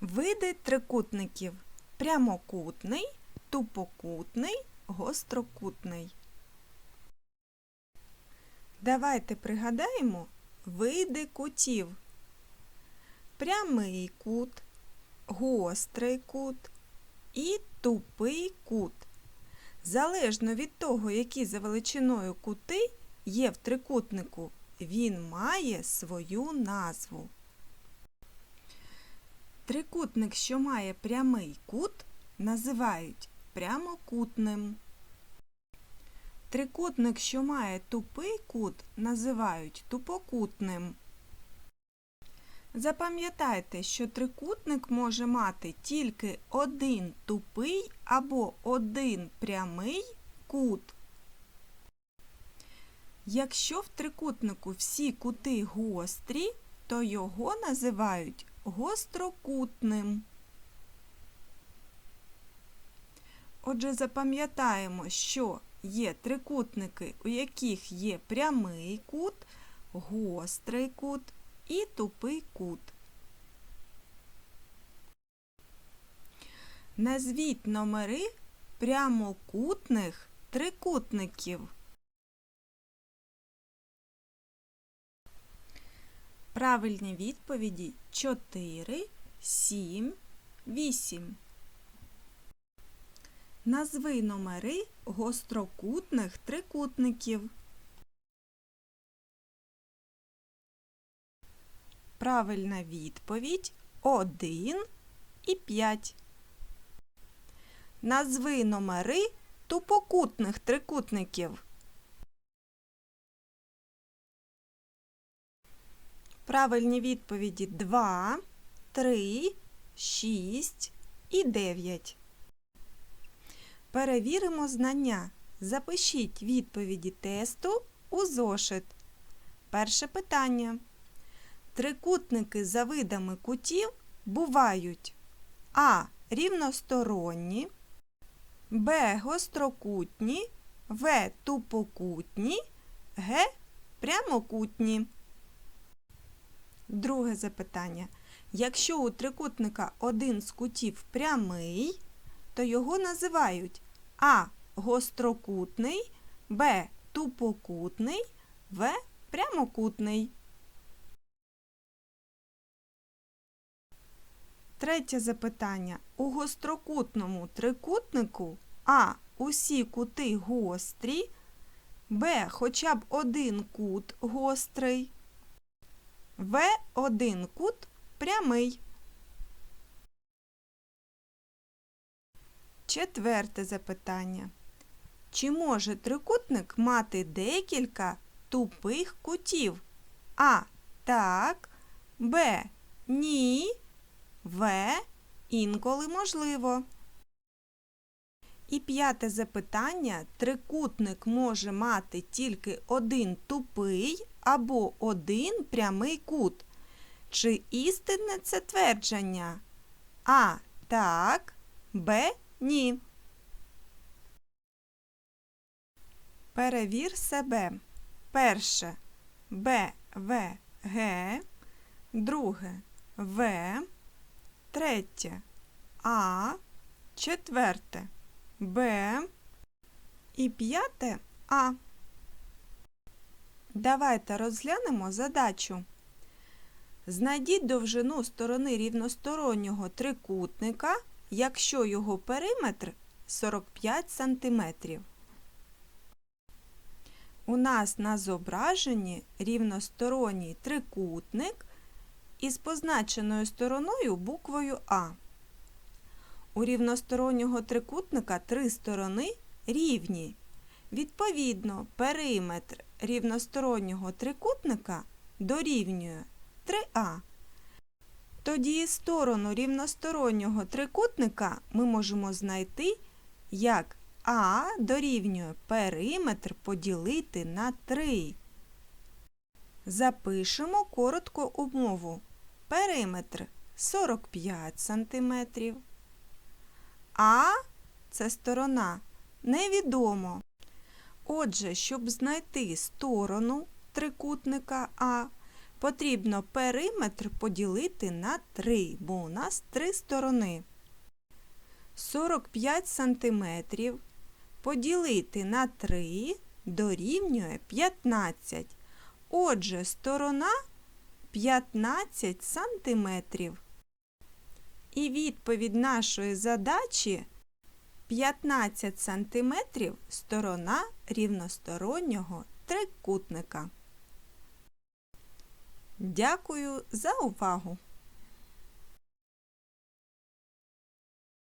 Види трикутників прямокутний, тупокутний, гострокутний. Давайте пригадаємо види кутів. Прямий кут, гострий кут і тупий кут. Залежно від того, які за величиною кути є в трикутнику, він має свою назву. Трикутник, що має прямий кут, називають прямокутним. Трикутник, що має тупий кут, називають тупокутним. Запам'ятайте, що трикутник може мати тільки один тупий або один прямий кут. Якщо в трикутнику всі кути гострі, то його називають гострокутним. Отже, запам'ятаємо, що є трикутники, у яких є прямий кут, гострий кут і тупий кут. Назвіть номери прямокутних трикутників. Правильні відповіді 4, 7, 8. Назви номери гострокутних трикутників. Правильна відповідь 1 і 5. Назви номери тупокутних трикутників. Правильні відповіді 2, 3, 6 і 9. Перевіримо знання. Запишіть відповіді тесту у зошит. Перше питання. Трикутники за видами кутів бувають А. Рівносторонні, Б. Гострокутні, В. Тупокутні, Г. Прямокутні. Друге запитання. Якщо у трикутника один з кутів прямий, то його називають А. Гострокутний, Б. Тупокутний, В. Прямокутний. Третє запитання. У гострокутному трикутнику А. Усі кути гострі, Б. Хоча б один кут гострий, В. Один кут прямий. Четверте запитання. Чи може трикутник мати декілька тупих кутів? А. Так. Б. Ні. В. Інколи можливо. І п'яте запитання. Трикутник може мати тільки один тупий або один прямий кут. Чи істинне це твердження? А. Так. Б. Ні. Перевір себе. Перше Б, В, Г. Друге В. Третє А. Четверте Б. І п'яте А. Давайте розглянемо задачу. Знайдіть довжину сторони рівностороннього трикутника, якщо його периметр 45 см. У нас на зображенні рівносторонній трикутник із позначеною стороною буквою А. У рівностороннього трикутника три сторони рівні. Відповідно, периметр рівностороннього трикутника дорівнює 3А. Тоді сторону рівностороннього трикутника ми можемо знайти як А дорівнює периметр поділити на 3. Запишемо коротко умову. Периметр 45 см. А це сторона невідомо. Отже, щоб знайти сторону трикутника А, потрібно периметр поділити на 3, бо у нас три сторони. 45 сантиметрів поділити на 3 дорівнює 15. Отже, сторона 15 сантиметрів. І відповідь нашої задачі 15 см сторона рівностороннього трикутника. Дякую за увагу!